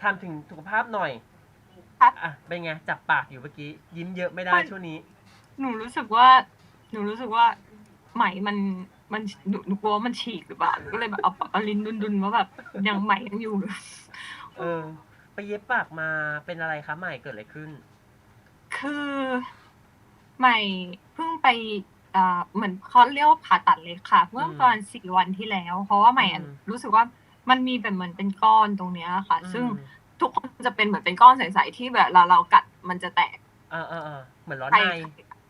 ถามถึงสุขภาพหน่อยครับ อะเป็นไงจับปากอยู่เมื่อกี้ยิ้มเยอะไม่ได้ไม่ช่วงนี้ หนูรู้สึกว่า หนูรู้สึกว่าไหมมันมันหนูหนูกลัวว่ามันฉีกหรือเปล่าหนูก็เลยแบบเอาปากเอาลิ้นดุนๆว่าแบบยังไหมยังอยู่หรือเออ ไปเย็บปากมาเป็นอะไรคะใหม่เกิดอะไรขึ้น คือใหม่เพิ่งไปอ่าเหมือนเขาเรียกว่าผ่าตัดเลยค่ะ เมื่ออืมประมาณสี่วันที่แล้ว เพราะว่าใหม่อะอืม รู้สึกว่า มันมีแบบเหมือนเป็นก้อนตรงเนี้ยค่ะ ซึ่งอืมทุกคนจะเป็นเหมือนเป็นก้อนใสๆที่แบบเราเรากัดมันจะแตกเออเออเออเหมือนร้อนไปใน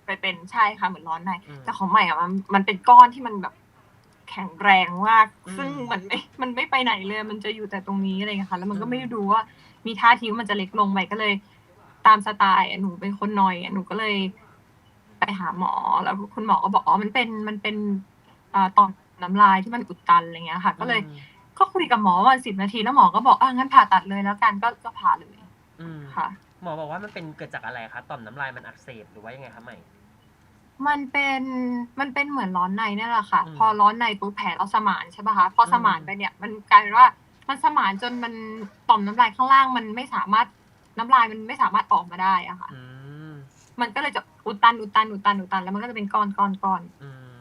ไปเป็นใช่ค่ะเหมือนร้อนในอืมแต่ของใหม่อะมันมันเป็นก้อนที่มันแบบแข็งแรงมากอืมซึ่งมันไม่ มันไม่ไปไหนเลย มันจะอยู่แต่ตรงนี้อะไรอย่างเงี้ยค่ะ แล้วมันก็อืมไม่ได้ดูว่า มีท่าทีว่ามันจะเล็กลงใหม่ก็เลย ตามสไตล์อะหนูเป็นคนนอยอะหนูก็เลย ไปหาหมอ แล้วคุณหมอก็บอกอ๋อ มันเป็น มันเป็นอ่าต่อมน้ำลายที่มันอุดตันอะไรเงี้ยค่ะ ก็เลยอืม ก็คุยกับหมอวันสิบนาทีแล้วหมอก็บอกอะงั้นผ่าตัดเลยแล้วกันก็ก็ผ่าเลยอืมค่ะ หมอบอกว่ามันเป็นเกิดจากอะไรคะต่อมน้ำลายมันอักเสบหรือว่ายังไงคะใหม่ มันเป็นมันเป็นเหมือนร้อนในนี่แหละค่ะ อืมพอร้อนในปุ๊บแผลเราสมานใช่ป่ะคะพออมสมานไปเนี่ย มันกลายเป็นว่ามันสมานจนมันต่อมน้ำลายข้างล่าง มันไม่สามารถน้ำลายมันไม่สามารถออกมาได้อะค่ะ อืม มันก็เลยจะอุดตันอุดตันอุดตันอุดตันแล้วมันก็จะเป็นก้อนก้อนก้อนอืม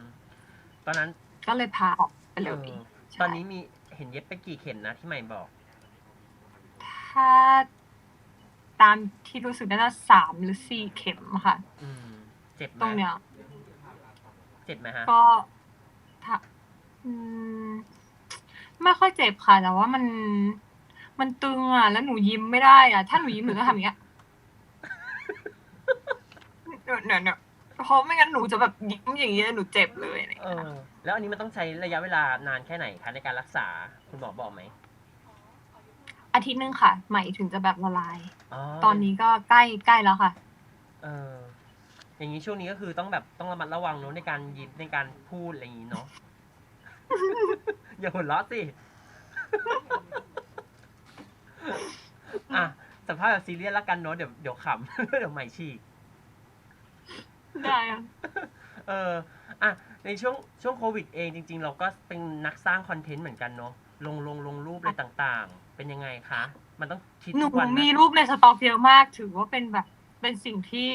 ตอนนั้นก็เลยพาออกไปเลยเออใช่ตอนนี้มี เห็นเย็บไปกี่เข็มนะที่ใหม่บอก ถ้าตามที่รู้สึกน่าจะสามหรือสี่เข็มอะค่ะ อืม เจ็บไหมตรงเนี้ย เจ็บไหมฮะ ก็ถ้าอืม ไม่ค่อยเจ็บค่ะ แต่ว่ามัน มันตึงอะ แล้วหนูยิ้มไม่ได้อะ ถ้าหนูยิ้มหนูต้องทำอย่างเงี้ยเนี่ยเนี่ยเนี่ยเพราะไม่งั้นหนูจะแบบยิ้มอย่างเงี้ยหนูเจ็บเลยอะไรอย่างเอเงี้ยอ แล้วอันนี้มันต้องใช้ระยะเวลานานแค่ไหนคะในการรักษาคุณหมอบอกไหมอาทิตย์หนึงค่ะ ไหมถึงจะแบบละลายอ๋อตอนนี้ก็ใกล้ใกล้แล้วค่ะ เอออย่างนี้ช่วงนี้ก็คือต้องแบบต้องระมัดระวังเนอะในการยิ้มในการพูดอะไรอย่างนี้เนาะ อย่าหัวเราะสิ อะสัมภาษณ์แบบซีเรียสแล้วกันเนาะเดี๋ยวเดี๋ยวขำ เดี๋ยวใหม่ฉีก ได้ค่ะ เออ อะ ในช่วงช่วงโควิดเองจริง ๆ เราก็เป็นนักสร้างคอนเทนต์เหมือนกันเนาะลงลงลงรูปอะไรต่างๆ เป็นยังไงคะ มันต้องคิดหนูทุกวันไหมมีรูปในสต็อกเยอะมาก ถือว่าเป็นแบบ เป็นสิ่งที่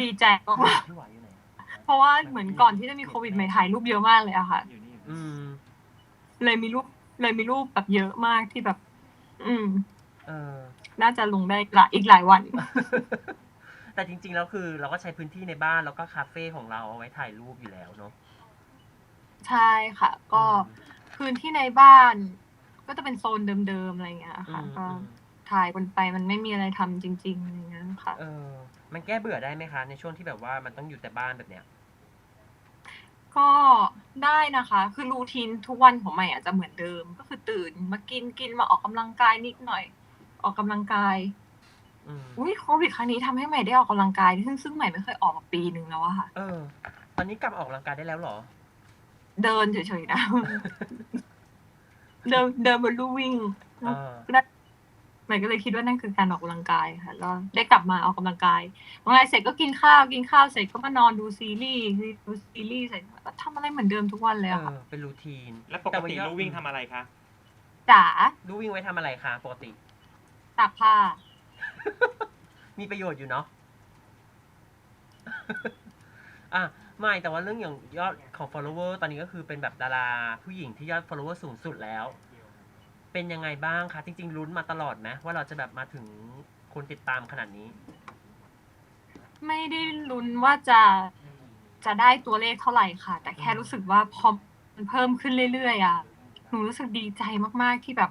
ดีใจมากพี่หวายอยู่ไหนๆเพราะว่าเหมือนก่อนที่จะมีโควิดใหม่ถ่ายรูปเยอะมากเลยอะค่ะอืมเลยมีรูปเลยมีรูปแบบเยอะมากที่แบบ อืม เออ น่าจะลงได้หลายอีกหลายวัน แต่จริงๆแล้วคือเราก็ใช้พื้นที่ในบ้านแล้วก็คาเฟ่ของเราเอาไว้ถ่ายรูปอยู่แล้วเนาะใช่ค่ะ ก็อืมพื้นที่ในบ้าน ก็จะเป็นโซนเดิมๆอะไรอย่างเงี้ยอืค่ะมก็อืมถ่ายกันไปมันไม่มีอะไรทำจริงๆอะไรอย่างเงี้ยค่ะเออ มันแก้เบื่อได้ไหมคะ ในช่วงที่แบบว่ามันต้องอยู่แต่บ้านแบบเนี้ยก็ได้นะคะ คือรูทีนทุกวันของใหม่อาจจะเหมือนเดิม ก็คือตื่นมากินกินมาออกกำลังกายนิดหน่อย ออกกำลังกาย อืมอุ้ยโควิดครั้งนี้ทำให้ใหม่ได้ออกกำลังกายซึ่งซึ่งใหม่ไม่เคยออกมาปีหนึ่งแล้วอะค่ะ เออ ตอนนี้กลับมาออกกำลังกายได้แล้วเหรอ เดินเฉยๆนะ เดินเดินบนลู่วิ่งเออ ใหม่ก็เลยคิดว่านั่นคือการออกกำลังกายค่ะแล้วได้กลับมาออกกำลังกายบางไงเสร็จก็กินข้าวกินข้าวเสร็จก็มานอนดูซีรีส์ดูซีรีส์เสร็จก็ทำอะไรเหมือนเดิมทุกวันเลยเออะค่ะอเป็นรูทีน แล้วปกติลู่วิ่งทำอะไรคะ จ๋าลู่วิ่งไว้ทำอะไรคะปกติ ตากผ้า มีประโยชน์อยู่เนาะ อะไม่แต่ว่าเรื่องอย่างยอดของ follower ตอนนี้ก็คือเป็นแบบดาราผู้หญิงที่ยอด follower สูงสุดแล้ว เป็นยังไงบ้างคะ จริง ๆ ลุ้นมาตลอดไหมว่าเราจะแบบมาถึงคนติดตามขนาดนี้ ไม่ได้ลุ้นว่าจะจะได้ตัวเลขเท่าไหร่ค่ะ แต่แค่รู้สึกว่าพอมันเพิ่มขึ้นเรื่อยๆอะหนูรู้สึกดีใจมากๆที่แบบ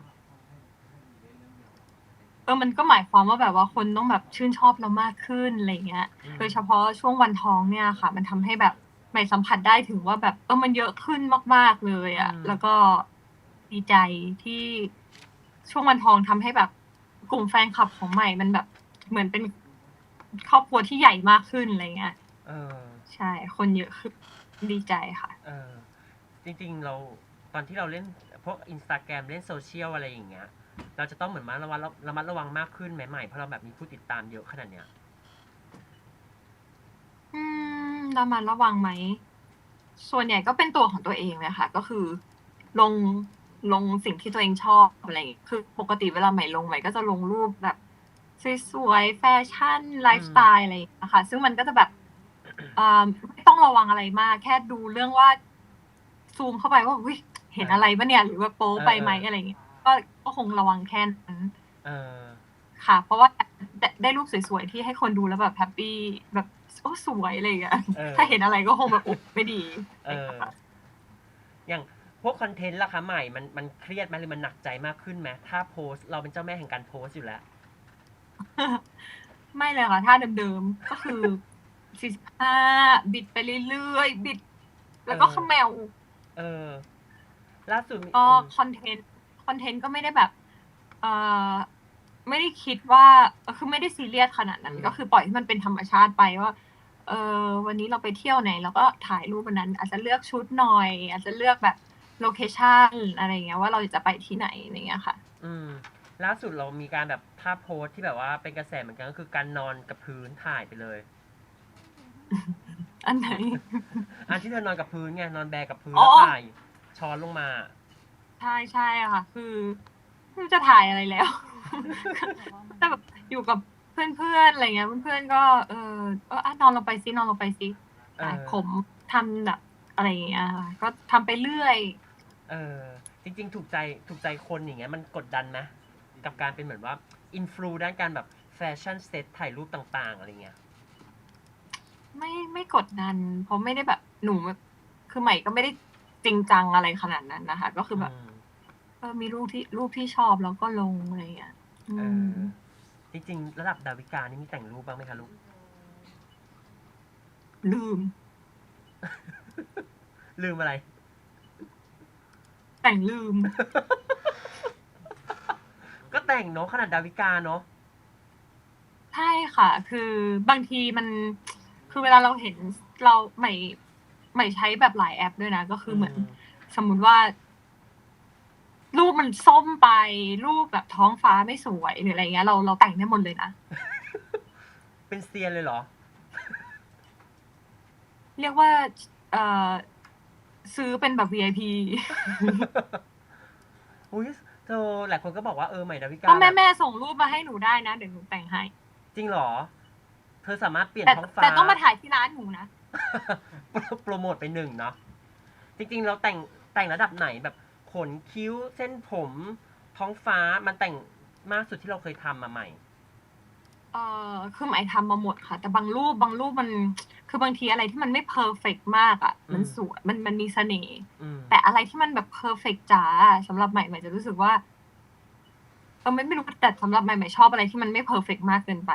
เออมันก็หมายความว่าแบบว่าคนต้องแบบชื่นชอบเรามากขึ้นอะไรเงี้ยอืมโดยเฉพาะช่วงวันท้องเนี่ยค่ะ มันทำให้แบบใหม่สัมผัสได้ถึงว่าแบบเออมันเยอะขึ้นมาก ๆเลยอะ่ะ แล้วก็ดีใจที่ช่วงวันท้องทำให้แบบกลุ่มแฟนคลับของใหม่มันแบบเหมือนเป็นครอบครัวที่ใหญ่มากขึ้นอะไรเงี้ยเออใช่ คนเยอะขึ้นดีใจค่ะ เออ จริง ๆ เราตอนที่เราเล่นพวกอินสตาแกรมเล่นโซเชียลอะไรอย่างเงี้ย เราจะต้องเหมือนมาระวังระมัดระวังมากขึ้นใหม่ๆเพราะเราแบบมีผู้ติดตามเยอะขนาดเนี้ย อืมระมัดระวังไหม ส่วนใหญ่ก็เป็นตัวของตัวเองเลยค่ะ ก็คือ ลงลงสิ่งที่ตัวเองชอบอะไรอย่างเงี้ยคือปกติเวลาใหม่ลงใหม่ก็จะลงรูปแบบสวยๆแฟชั่นไลฟ์สไตล์อะไรอย่างเงี้ยค่ะ ซึ่งมันก็จะแบบเอ่อไม่ต้องระวังอะไรมาก แค่ดูเรื่องว่าซูมเข้าไปว่าอุ้ยเห็นอะไรปะเนี่ย หรือว่าโป๊ไปไหมอะไรอย่างเงี้ย ก็ก็คงระวังแค่นั้นเออค่ะ เพราะว่าได้ได้รูปสวยๆ ที่ให้คนดูแล้วแบบแฮปปี้แบบโอ้สวยอะไรอย่างเงี้ยเออถ้าเห็นอะไรก็คงแบบอุ๊ยไม่ดีเอออย่างพวกคอนเทนต์ล่ะคะใหม่มันมันเครียดไหมหรือมันหนักใจมากขึ้นไหมถ้าโพสต์เราเป็นเจ้าแม่แห่งการโพสต์อยู่แล้ว ไม่เลยค่ะท่าเดิมๆ ก็คือ45บิดไปเรื่อยๆ บิด แล้วก็เออเขมว เออล่าสุดมีก็อืมคอนเทนต์ คอนเทนต์ก็ไม่ได้แบบเอ่อไม่ได้คิดว่าคือไม่ได้ซีเรียสขนาดนั้น ก็คือปล่อยให้มันเป็นธรรมชาติไปว่าเออวันนี้เราไปเที่ยวไหนเราก็ถ่ายรูปวันนั้น อาจจะเลือกชุดหน่อย อาจจะเลือกแบบโลเคชันอะไรอย่างเงี้ยว่าเราจะไปที่ไหนอะไรอย่างเงี้ยค่ะ อืมล่าสุดเรามีการแบบภาพโพสต์ที่แบบว่าเป็นกระแสเหมือนกันก็คือการนอนกับพื้นถ่ายไปเลย อันไหน อันที่เธอนอนกับพื้นไงนอนแบกับพื้นอ๋แล้วอถ่ายช้อนลงมา ใช่ใช่ค่ะ คือไม่รู้จะถ่ายอะไรแล้ว แต่แบบอยู่กับเพื่อนๆอะไรเงี้ยเพื่อนๆก็เออเอออะนอนลงไปซินอนลงไปซิเออะอผมทำแบบอะไรอย่างเงี้ยค่ะก็ทำไปเรื่อย เออจริงๆ ถูกใจถูกใจคนอย่างเงี้ยมันกดดันไหมกับการเป็นเหมือนว่าอินฟลูด้านการแบบแฟชั่นเซตถ่ายรูปต่างๆ อะไรเงี้ย ไม่ไม่กดดัน เพราะไม่ได้แบบหนูแบบคือใหม่ก็ไม่ได้จริงจังอะไรขนาดนั้นนะคะ ก็คือแบบม เออมีรูปที่รูปที่ชอบแล้วก็ลงอะไรอย่างเงี้ยอืเอม อจริงๆระดับดาวิกานี่มีแต่งรูปบ้างไหมคะลูก ลืม ลืมอะไร แต่งลืม ก็แต่งเนาะขนาดดาวิกาเนาะใช่ค่ะ คือบางทีมัน คือเวลาเราเห็นเราใหม่ใหม่ใช้แบบหลายแอปด้วยนะ ก็คือเหมือน สมมุติว่า รูปมันส้มไป รูปแบบท้องฟ้าไม่สวยหรืออะไรเงี้ยเราเราแต่งได้หมดเลยนะ เป็นเซียนเลยเหรอ เรียกว่าเอ่อซื้อเป็นแบบ VIP อุ้ยเธอหลายคนก็บอกว่าเออใหม่ดาวิกาก็แม่บบแม่ส่งรูปมาให้หนูได้นะเดี๋ยวหนูแต่งให้ จริงเหรอ เธอสามารถเปลี่ยนแต่ท้องฟ้าแต่ต้องมาถ่ายที่ร้านหนูนะ โปรโมทไปหนึ่งเนาะจริงๆ เราแต่งแต่งระดับไหนแบบ ขนคิ้วเส้นผมท้องฟ้ามันแต่งมากสุดที่เราเคยทำมาใหม่ เอ่อคือหมายทำมาหมดค่ะ แต่บางรูปบางรูปมัน คือบางทีอะไรที่มันไม่เพอร์เฟกมากอะ มันอืมสวยมันมันมีเสน่ห์อืมแต่อะไรที่มันแบบเพอร์เฟกจ๋าสำหรับใหม่ใหม่จะรู้สึกว่าเออไม่ไม่รู้แต่สำหรับใหม่ใหม่ชอบอะไรที่มันไม่เพอร์เฟกมากเกินไป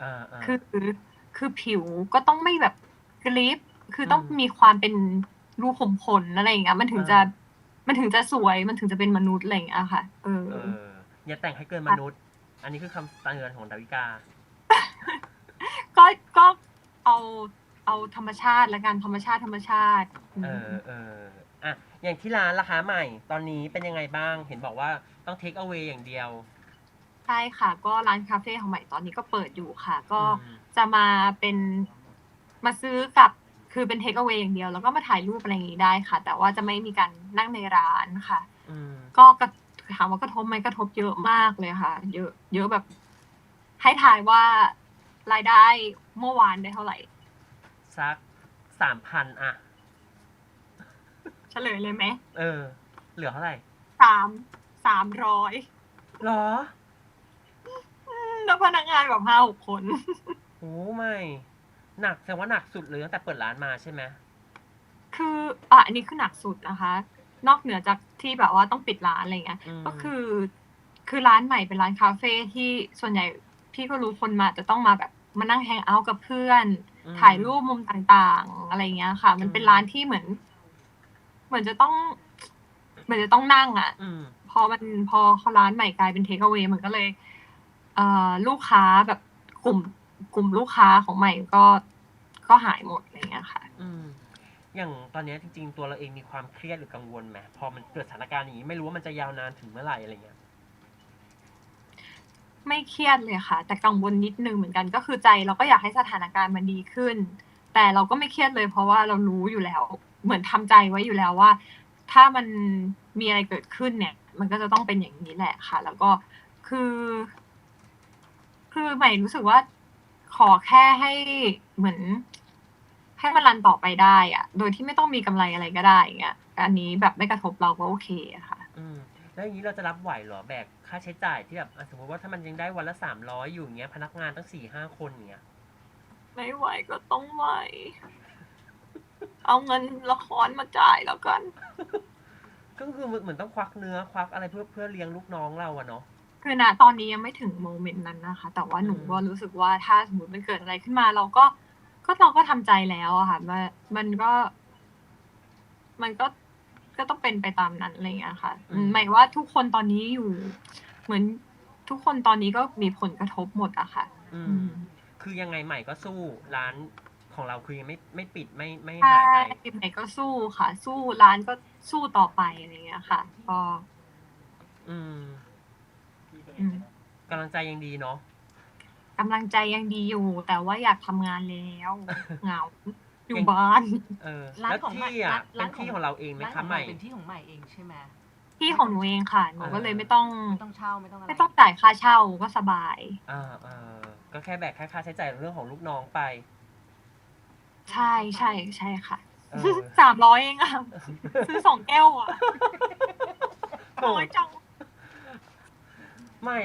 อ่าาคือคือผิวก็ต้องไม่แบบกริปคือต้องอืมมีความเป็นรูขุมขนอะไรอย่างเงี้ยมันถึงจะอ่า มันถึงจะสวยมันถึงจะเป็นมนุษย์อะไรอย่างเงี้ยค่ะ เออ เอออย่าแต่งให้เกินมนุษย์ อันนี้คือคำเตือนของดาวิกา ก็ก็เอาเอาธรรมชาติและกันธรรมชาติธรรมชาติเออเอออะอย่างที่ร้านราคาใหม่ตอนนี้เป็นยังไงบ้าง เห็นบอกว่าต้องเทคเอา a y อย่างเดียว ใช่ค่ะ ก็ร้านคาเฟ่ของใหม่ตอนนี้ก็เปิดอยู่ค่ะ ก็อืม จะมาเป็นมาซื้อกับ คือเป็นเทคเอา a y อย่างเดียวแล้วก็มาถ่ายรูปอะไรอย่างนี้ได้ค่ะ แต่ว่าจะไม่มีการนั่งในร้านค่ะอืมก็กระถามว่ากระทบไหมกระทบเยอะมากเลยค่ะ เยอะเยอะแบบ ให้ทายว่ารายได้เมื่อวานได้เท่าไหร่ สักสามพันอะเฉลยเลยไหมเออ เหลือเท่าไหร่สามสามร้อยหรอ แล้วพนักงานแบบห้าหกคนโอ้ไม่ หนักแสดงว่าหนักสุดเลยตั้งแต่เปิดร้านมาใช่ไหมคืออะอันนี้คือหนักสุดนะคะ นอกเหนือจากที่แบบว่าต้องปิดร้านอะไรเงี้ยมก็คือ คือร้านใหม่เป็นร้านคาเฟ่ที่ส่วนใหญ่พี่ก็รู้คนมาจะต้องมาแบบมานั่งแฮงเอาท์กับเพื่อนอืมถ่ายรูปมุมต่างๆ อะไรเงี้ยค่ะ มันเป็นอืมร้านที่เหมือน เหมือนจะต้อง เหมือนจะต้องนั่งอะอืมพอมันพอเขาร้านใหม่กลายเป็นเทคเอา a y มันก็เลย เอ่อลูกค้าแบบกลุ่ม กลุ่มลูกค้าของใหม่ก็ก็หายหมดอะไรเงี้ยค่ะ อืมอย่างตอนเนี้ยจริง ๆ ตัวเราเองมีความเครียดหรือกังวลไหมพอมันเกิดสถานการณ์อย่างนี้ไม่รู้ว่ามันจะยาวนานถึงเมื่อไหร่อะไรเงี้ยไม่เครียดเลยค่ะ แต่กังวลนิดนึงเหมือนกันก็คือใจเราก็อยากให้สถานการณ์มันดีขึ้น แต่เราก็ไม่เครียดเลย เพราะว่าเรารู้อยู่แล้ว เหมือนทำใจไว้อยู่แล้วว่า ถ้ามันมีอะไรเกิดขึ้นเนี่ย มันก็จะต้องเป็นอย่างนี้แหละค่ะ แล้วก็คือ คือใหม่รู้สึกว่า ขอแค่ให้เหมือน ให้มันรันต่อไปได้อะโดยที่ไม่ต้องมีกำไรอะไรก็ได้อย่างเงี้ยอันนี้แบบไม่กระทบเราก็โอเคอะค่ะอืมแล้วอย่างนี้เราจะรับไหวเหรอแบกค่าใช้จ่ายที่แบบอะสมมติว่าถ้ามันยังได้วันละสามร้อยอยู่อย่างเงี้ย พนักงานตั้งสี่ห้าคนอย่างเงี้ยไม่ไหวก็ต้องไหว เอาเงินละครมาจ่ายแล้วกัน ก็คือเหมือนต้องควักเนื้อควักอะไรเพื่อเพื่อเลี้ยงลูกน้องเราอะเนาะ คือณตอนนี้ยังไม่ถึงโมเมนต์นั้นนะคะ แต่ว่าหนูอืมก็รู้สึกว่าถ้าสมมติมันเกิดอะไรขึ้นมา เราก็ก็เราก็ทำใจแล้วอะค่ะมันมันก็ มันก็ก็ต้องเป็นไปตามนั้นอะไรอย่างเงี้ยค่ะอืมหมายว่าทุกคนตอนนี้อยู่ เหมือนทุกคนตอนนี้ก็มีผลกระทบหมดอะค่ะ อือืมมคือยังไงใหม่ก็สู้ร้านของเราคือยังไม่ไม่ปิดไม่ไม่ใช่หายไปไหนก็สู้ค่ะ สู้ร้านก็สู้ต่อไปอะไรอย่างเงี้ยค่ะ ก็ อืม อืมกำลังใจยังดีเนาะกำลังใจยังดีอยู่ แต่ว่าอยากทำงานแล้วเหงาอยู่บ้าน เออร้านแล้วของใหม่ที่อะร้าเป็นนของ ที่ของเราเองไหมร้านคะของใหม่เราเป็นที่ของใหม่เองใช่ไหมที่ของหนูเองค่ะหนูก็เลยไม่ต้อง ไม่ต้องเช่าไม่ต้องอะไรไม่ต้องจ่ายค่าเช่าก็สบาย อ่าเออก็แค่แบกค่าค่าใช้จ่ายเรื่องของลูกน้องไป ใช่ใช่ใช่ค่ะเออ สามร้อยเองอะซื้อสองแก้วอะโอ้น้อยจังไม่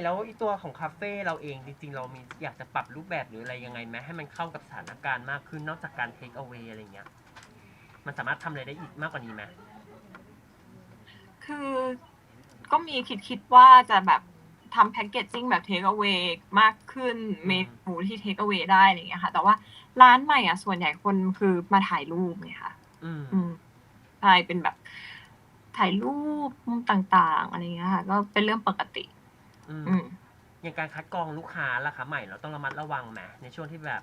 แล้วอีตัวของคาเฟ่เราเองจริงๆ เรามีอยากจะปรับรูปแบบหรืออะไรยังไงไหมให้มันเข้ากับสถานการณ์มากขึ้นนอกจากการเทคเอา a y อะไรเงี้ย มันสามารถทำอะไรได้อีกมากกว่านี้ไหมคือก็มีคิดคิดว่าจะแบบทำแพ c เกจจิ้งแบบเทคเอา a y มากขึ้นเมนูที่เทคเอา a y ได้อะไรอย่างเงี้ยค่ะ แต่ว่าร้านใหม่อะส่วนใหญ่คนคือมาถ่ายรูปไงค่ะ อืมอืมใช่เป็นแบบถ่ายรูปมุมต่างๆอะไรเงี้ยค่ะ ก็เป็นเรื่องปกติ อืมอืมอย่างการคัดกรองลูกค้าล่ะคะใหม่เราต้องระมัดระวังไหมในช่วงที่แบบ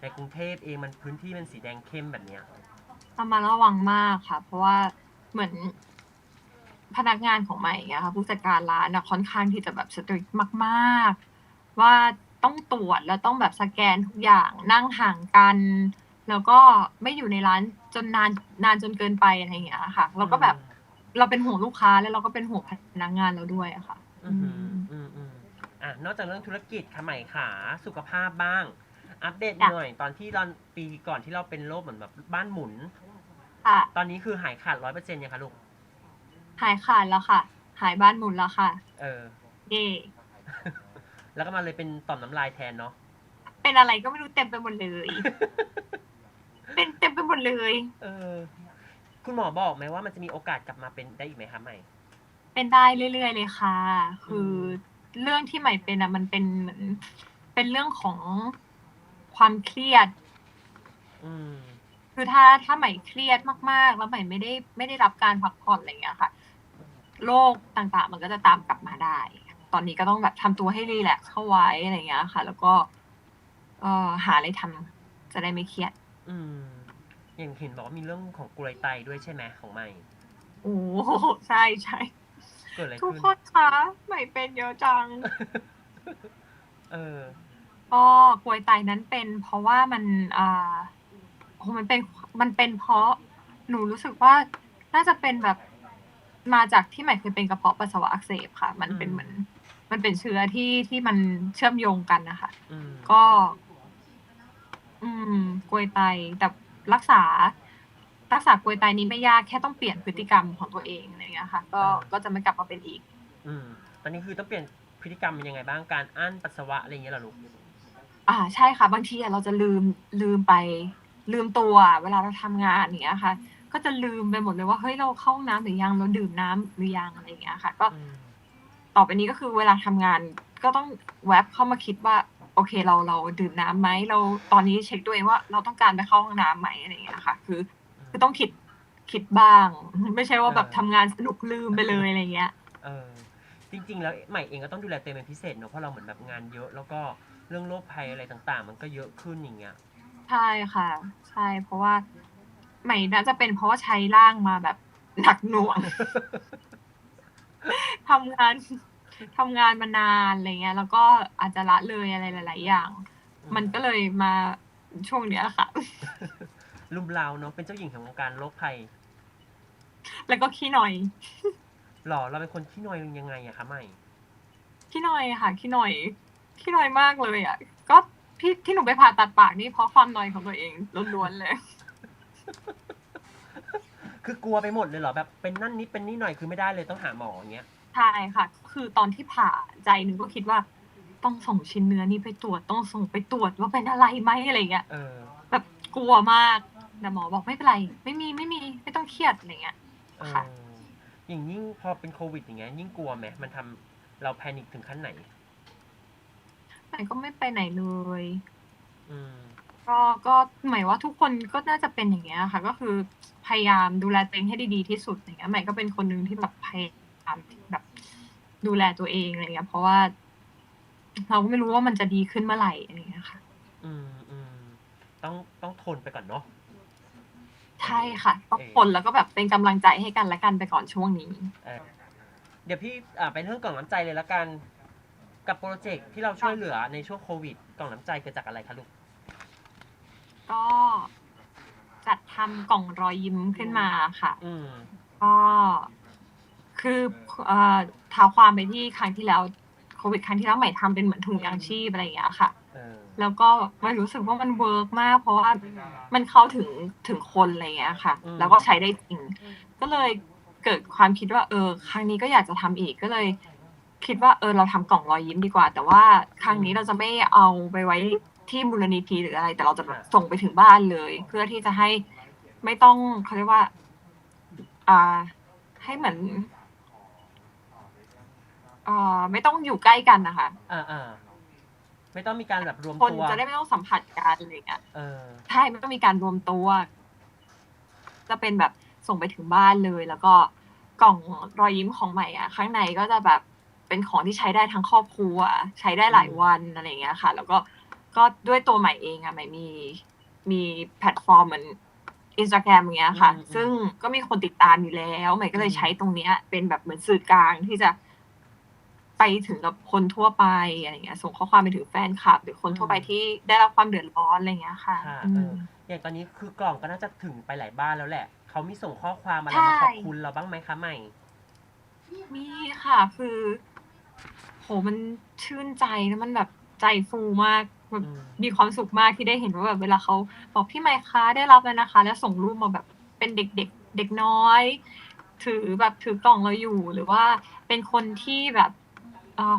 ในกรุงเทพเองมันพื้นที่มันสีแดงเข้มแบบเนี้ย ระมัดระวังมากค่ะ เพราะว่าเหมือนพนักงานของใหม่อย่างเงี้ยค่ะผู้จัดการร้านนะค่อนข้างที่จะแบบสตริกมากๆ ว่าต้องตรวจแล้วต้องแบบสแกนทุกอย่างนั่งห่างกัน แล้วก็ไม่อยู่ในร้านจนนานนานจนเกินไปอะไรอย่างเงี้ยค่ะเราก็แบบเราเป็นห่วงลูกค้าแล้วเราก็เป็นห่วงพนักงานเราด้วยอะค่ะ อืมอืมอืม อืมอะนอกจากเรื่องธุรกิจค่ะใหม่ขาสุขภาพบ้าง อัปเดตจ้ะหน่อย ตอนที่ตอนปีก่อนที่เราเป็นโรคเหมือนแบบบ้านหมุน ค่ะ ตอนนี้คือหายขาดร้อยเปอร์เซ็นต์ยังคะลูก หายขาดแล้วค่ะ หายบ้านหมุนแล้วค่ะ เออ เย่แล้วก็มาเลยเป็นต่อมน้ำลายแทนเนาะ เป็นอะไรก็ไม่รู้เต็มไปหมดเลย เป็นเต็มไปหมดเลย เออ คุณหมอบอกไหมว่ามันจะมีโอกาสกลับมาเป็นได้อีกไหมคะใหม่ เป็นได้เรื่อยๆเลยค่ะ คือ เรื่องที่ใหม่เป็นอะมันเป็นเหมือนเป็นเรื่องของความเครียด อืม คือถ้าถ้าใหม่เครียดมาก ๆ แล้วใหม่ไม่ได้ไม่ได้รับการพักผ่อนอะไรอย่างเงี้ยค่ะโรคต่างๆ มันก็จะตามกลับมาได้ ตอนนี้ก็ต้องแบบทำตัวให้รีแลกซ์เข้าไว้อะไรอย่างเงี้ยค่ะ แล้วก็ เอ่อหาอะไรทำจะได้ไม่เครียด อืมอย่างเห็นบอกว่ามีเรื่องของกลวยไตด้วยใช่ไหมของใหม่ โอ้โหใช่ใช่ เกิดอะไรทุกขึ้น คนคะใหม่เป็นเยอะจัง เออ ก็กลวยไตนั้นเป็นเพราะว่ามันอ่าโอ้มันเป็นมันเป็นเพราะหนูรู้สึกว่าน่าจะเป็นแบบมาจากที่ใหม่เคยเป็นกระเพาะปัสสาวะอักเสบค่ะ มันเป็นอืม เหมือน มันเป็นเชื้อที่ที่มันเชื่อมโยงกันนะคะ อืมก็ อืมกลวยไตแต่รักษา รักษากลวยไตนี้ไม่ยากแค่ต้องเปลี่ยนพฤติกรรมของตัวเองอะไรอย่างเงี้ยค่ะ ก็ก็จะไม่กลับมาเป็นอีก อืมตอนนี้คือต้องเปลี่ยนพฤติกรรมเป็นยังไงบ้างการอั้นปัสสาวะอะไรอย่างเงี้ยเหรอลูกอ่าใช่ค่ะ บางทีอะเราจะลืมลืมไป ลืมตัวเวลาเราทำงานอย่างเงี้ยค่ะ ก็จะลืมไปหมดเลยว่าเฮ้ยเราเข้าห้องน้ำหรือยังเราดื่มน้ำหรือยังอะไรอย่างเงี้ยค่ะ ก็อืมต่อไปนี้ก็คือเวลาทำงานก็ต้องแวบเข้ามาคิดว่า โอเคเราเราดื่มน้ำไหมเราตอนนี้เช็คตัวเองว่าเราต้องการไปเข้าห้องน้ำไหมอะไรอย่างเงี้ยค่ะ คือ คือต้องคิดคิดบ้าง ไม่ใช่ว่าแบบทำงานสนุกลืมไปเลยอะไรเงี้ย เออจริง ๆ แล้วใหม่เองก็ต้องดูแลตัวเองเป็นพิเศษเนอะเพราะเราเหมือนแบบงานเยอะ แล้วก็เรื่องโรคภัยอะไรต่างๆ มันก็เยอะขึ้นอย่างเงี้ย ใช่ค่ะ ใช่เพราะว่าใหม่น่าจะเป็นเพราะว่าใช้ร่างมาแบบหนักหน่วง ทำงานทำงานมานานอะไรเงี้ย แล้วก็อาจจะละเลยอะไรหลาย ๆ อย่าง มันก็เลยมาช่วงเนี้ยค่ะ ลุมเราเนาะเป็นเจ้าหญิงแห่งวงการโรคภัย แล้วก็ขี้หน่อย หรอเราเป็นคนขี้นอยยังไงอะคะใหม่ ขี้หน่อยค่ะขี้หน่อยขี้หน่อยมากเลยอะ ก็ที่ที่หนูไปผ่าตัดปากนี่เพราะความหน่อยของตัวเองล้วนๆเลย คือกลัวไปหมดเลยเหรอแบบเป็นนั่นนิดเป็นนี่หน่อยคือไม่ได้เลยต้องหาหมออย่างเงี้ย ใช่ค่ะ คือตอนที่ผ่าใจหนึ่งก็คิดว่า ต้องส่งชิ้นเนื้อนี้ไปตรวจต้องส่งไปตรวจว่าเป็นอะไรไหมอะไรเงี้ย เออ แบบกลัวมาก แต่หมอบอกไม่เป็นไร ไม่มีไม่มีไม่ต้องเครียดอะไรเงี้ยเออค่ะ อย่างยิ่งพอเป็นโควิดอย่างเงี้ยยิ่งกลัวไหมมันทำเราแพนิคถึงขั้นไหนแต่ก็ไม่ไปไหนเลยอืมก็ก็หมายว่าทุกคนก็น่าจะเป็นอย่างเงี้ยค่ะ ก็คือพยายามดูแลตัวเองให้ดีๆที่สุดอย่างเงี้ยใหม่ก็เป็นคนหนึ่งที่แบบพยายามแบบ ดูแลตัวเองอะไรเงี้ยเพราะว่า เราก็ไม่รู้ว่ามันจะดีขึ้นเมื่อไหร่อะไรเงี้ยค่ะ อืมอืมต้องต้องทนไปก่อนเนาะ ใช่ค่ะต้องทนแล้วก็แบบเป็นกำลังใจให้กันและกันไปก่อนช่วงนี้เออเดี๋ยวพี่อ่าเป็นเรื่องกล่องน้ำใจเลยละกัน กับโปรเจกต์ที่เราช่วยเหลือในช่วงโควิดกล่องน้ำใจเกิดจากอะไรคะลูกก็จัดทำกล่องรอยยิ้มขึ้นมาค่ะอืมก็คือเอ่อท้าความไปที่ครั้งที่แล้วโควิดครั้งที่แล้วใหม่ทำเป็นเหมือนถุงยางชีพอะไรอย่างเงี้ยค่ะเออ แล้วก็มันรู้สึกว่ามันเวิร์กมาก เพราะว่ามันเข้าถึงถึงคนอะไรอย่างเงี้ยค่ะ แล้วก็ใช้ได้จริง ก็เลยเกิดความคิดว่า เออ ครั้งนี้ก็อยากจะทำอีกก็เลย คิดว่าเออเราทำกล่องรอยยิ้มดีกว่า แต่ว่าครั้งนี้เราจะไม่เอาไปไว้ที่มูลนิธิหรืออะไร แต่เราจะแบบส่งไปถึงบ้านเลย เพื่อที่จะให้ไม่ต้องเขาเรียกว่า อ่า ให้เหมือนอ่าไม่ต้องอยู่ใกล้กันนะคะอ่าอ่า ไม่ต้องมีการแบบรวมคนตัวจะได้ไม่ต้องสัมผัสกันอะไรอย่างเงี้ยเออ ใช่ไม่ต้องมีการรวมตัว จะเป็นแบบส่งไปถึงบ้านเลย แล้วก็กล่องรอยยิ้มของใหม่อะ ข้างในก็จะแบบเป็นของที่ใช้ได้ทั้งครอบครัว ใช้ได้หลายวันอะไรอย่างเงี้ยค่ะ แล้วก็ก็ด้วยตัวใหม่เองอะใหม่มีมีแพลตฟอร์มเหมือนอินสตาแกรมอย่างเงี้ยค่ะ อืมอืมซึ่งก็มีคนติดตามอยู่แล้ว ใหม่ก็เลยอืมใช้ตรงเนี้ย เป็นแบบเหมือนสื่อกลางที่จะ ไปถึงกับคนทั่วไปอะไรเงี้ยส่งข้อความไปถึงแฟนคลับ หรือคนทั่วไปที่ได้รับความเดือดร้อนอะไรเงี้ยค่ะค่ะอืเอมออย่างตอนนี้คือกล่องก็น่าจะถึงไปหลายบ้านแล้วแหละเขามีส่งข้อความอะไรใช่มาขอบคุณเราบ้างไหมคะใหม่ มีค่ะ คือ โหมันชื่นใจแล้วมันแบบใจฟูมากแบบอืมมีความสุขมากที่ได้เห็นว่าแบบเวลาเขาบอกพี่ไมค์คะได้รับแล้วนะคะ แล้วส่งรูปมาแบบเป็นเด็กเด็กๆเด็กน้อย ถือแบบถือกล่องเราอยู่หรือว่าเป็นคนที่แบบเอ่อ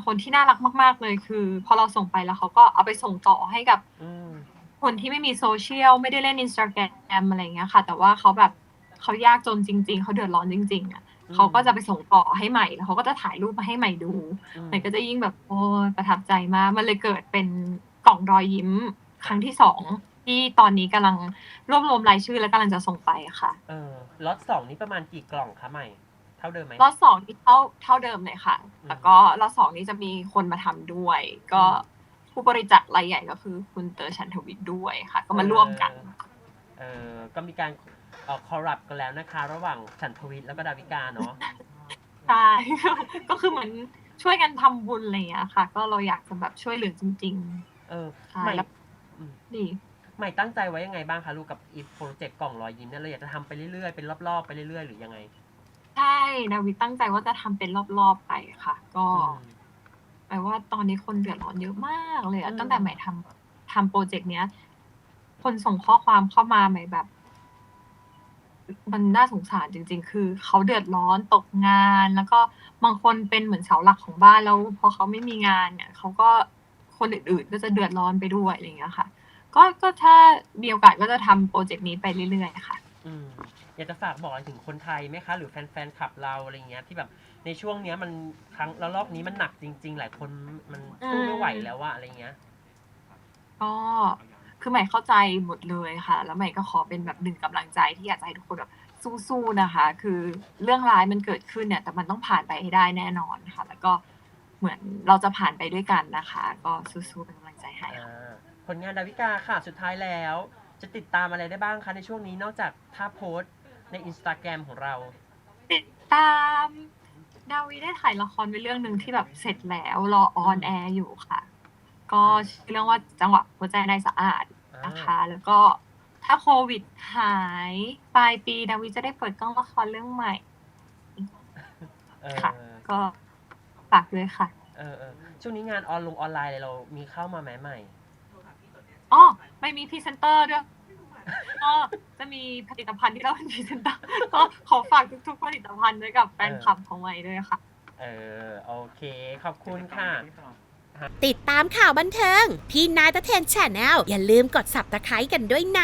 คนที่น่ารักมาก ๆ เลยคือ พอเราส่งไปแล้วเขาก็เอาไปส่งต่อให้กับอืมคนที่ไม่มีโซเชียลไม่ได้เล่นอินสตาแกรมอะไรเงี้ยค่ะ แต่ว่าเขาแบบเขายากจนจริง ๆเขาเดือดร้อนจริง ๆอะอืมเขาก็จะไปส่งต่อให้ใหม่แล้วเขาก็จะถ่ายรูปมาให้ใหม่ดูอืมใหม่ก็จะยิ่งแบบโอ้ยประทับใจมากมันเลยเกิดเป็นกล่องรอยยิ้มครั้งที่สองที่ตอนนี้กำลังรวบรวมรายชื่อและกำลังจะส่งไปค่ะ เออล็อตสองนี้ประมาณกี่กล่องคะใหม่เท่าเดิมไหมรอบสองที่เท่าเท่าเดิมเลยค่ะอืมแล้วก็รอบสองนี้จะมีคนมาทำด้วย ก็อืมผู้บริจาครายใหญ่ก็คือคุณเตอร์ชันทวิทย์ด้วยค่ะ ก็มาร่วมกัน เออก็มีการเอ่อคอรับกันแล้วนะคะ ระหว่างฉันทวิทย์แล้วก็ดาวิกาเนาะใช่ก็คือเหมือนช่วยกันทำบุญอะไรอย่างเงี้ยค่ะ ก็เราอยากจะแบบช่วยเหลือจริงเออใช่ใหม่แล้วอืมๆดีใหม่ตั้งใจไว้ยังไงบ้างคะลูกกับอีโปรเจกต์กล่องรอยยิ้มเนี่ยเราอยากจะทำไปเรื่อยๆเป็นรอบๆไปเรื่อยๆ หรือยังไง ใช่นาวิตั้งใจว่าจะทำเป็นรอบๆไปค่ะ ก็อืมแปลว่าตอนนี้คนเดือดร้อนเยอะมากเลยอะอืม ตั้งแต่ใหม่ทำทำโปรเจกต์เนี้ย คนส่งข้อความเข้ามาใหม่แบบ มันน่าสงสารจริง ๆ คือเขาเดือดร้อนตกงาน แล้วก็บางคนเป็นเหมือนเสาหลักของบ้านแล้วพอเขาไม่มีงานเนี่ยเขาก็คนอื่นๆก็จะเดือดร้อนไปด้วยอะไรอย่างเงี้ยค่ะ ก็ก็ถ้ามีโอกาสก็จะทำโปรเจกต์นี้ไปเรื่อยๆค่ะ อืม อยากจะฝากบอกอะไรถึงคนไทยไหมคะ หรือแฟนๆขับเราอะไรเงี้ยที่แบบในช่วงเนี้ยมันครั้งแล้วรอบนี้มันหนักจริง ๆ หลายคนมันสู้ไม่ไหวแล้วว่าอะไรเงี้ย ก็คือใหม่เข้าใจหมดเลยค่ะ แล้วใหม่ก็ขอเป็นแบบหนึ่งกำลังใจที่อยากจะให้ทุกคนแบบสู้ๆนะคะ คือเรื่องร้ายมันเกิดขึ้นเนี่ย แต่มันต้องผ่านไปให้ได้แน่นอนค่ะ แล้วก็เหมือนเราจะผ่านไปด้วยกันนะคะ ก็สู้ๆเป็นกำลังใจให้ค่ะ อ่าผลงานดาวิกาค่ะสุดท้ายแล้ว จะติดตามอะไรได้บ้างคะในช่วงนี้นอกจากถ้าโพสต์ ในอินสตาแกรมของเรา ติดตามดาวีได้ถ่ายละครไปเรื่องหนึ่งที่แบบเสร็จแล้วรอออนแอร์อยู่ค่ะ ก็ชื่อเรื่องว่าจังหวะหัวใจในสะอาดนะคะ แล้วก็ถ้าโควิดหายปลายปีนาวิจะได้เปิดกล้องละครเรื่องใหม่เออค่ะ ก็ฝากด้วยค่ะ เออเออช่วงนี้งานออนลงออนไลน์อะไรเรามีเข้ามาไหมใหม่อ๋อไม่มีพรีเซนเตอร์ด้วย ก็จะมีผลิตภัณฑ์ที่เราเป็นพรีเซนเตอร์ก็ขอฝากทุกๆผลิตภัณฑ์ด้วยกับแฟนคลับของใหม่ด้วยค่ะ เออ โอเค ขอบคุณค่ะ ติดตามข่าวบันเทิง พี่นายตะเทนแชนแนลอย่าลืมกด subscribe กันด้วยนะ